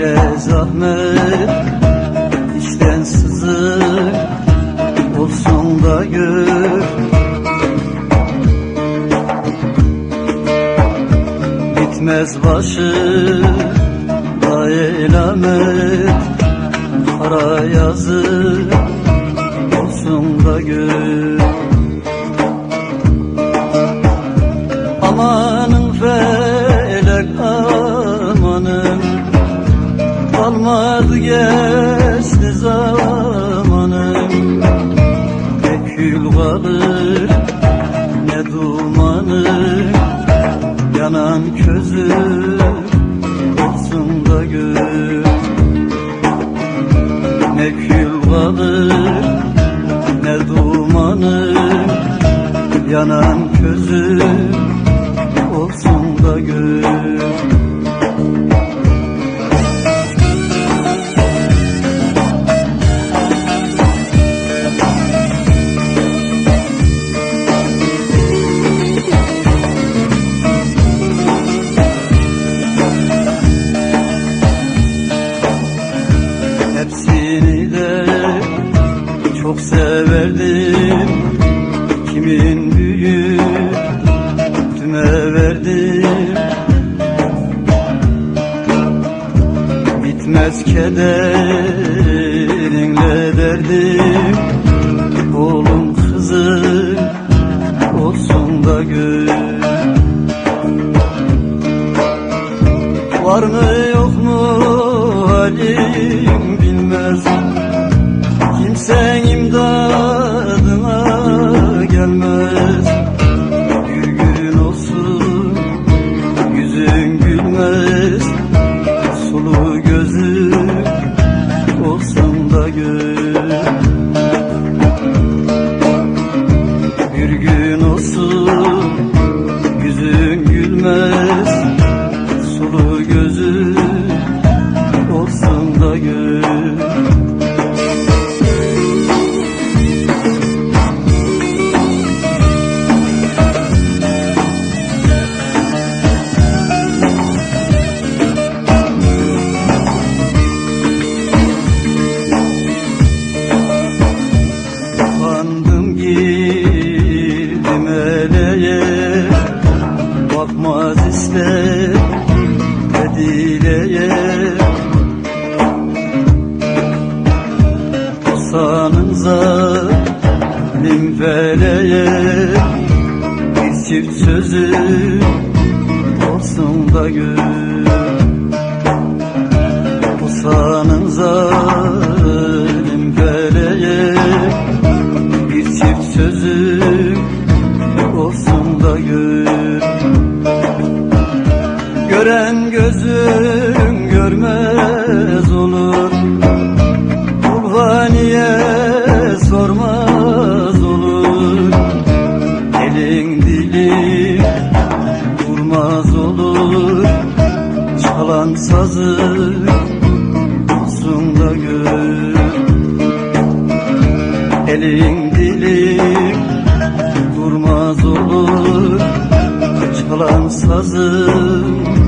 Şehre zahmet İçten sızır Olsun da gör. Bitmez başı Da elamet. Kara yazı Olsun da gör. Kalır ne dumanı Yanan közü olsun da gör Ne kül kalır ne dumanı Yanan közü olsun da gör Bitmez kederinle derdim. Oğlum kızım olsun da gör Var mı yok mu halim bilmez. Kimsen imdadına gelmez. Bir gün olsun yüzün gülmez feleğe Bir çift sözü olsun da gör. Usanın zalim feleğe Bir çift sözü olsun da gör. Gören gözün görmez Çalan sazı olsun gör. Elin dili durmaz olur Çalan sazı olsun da gör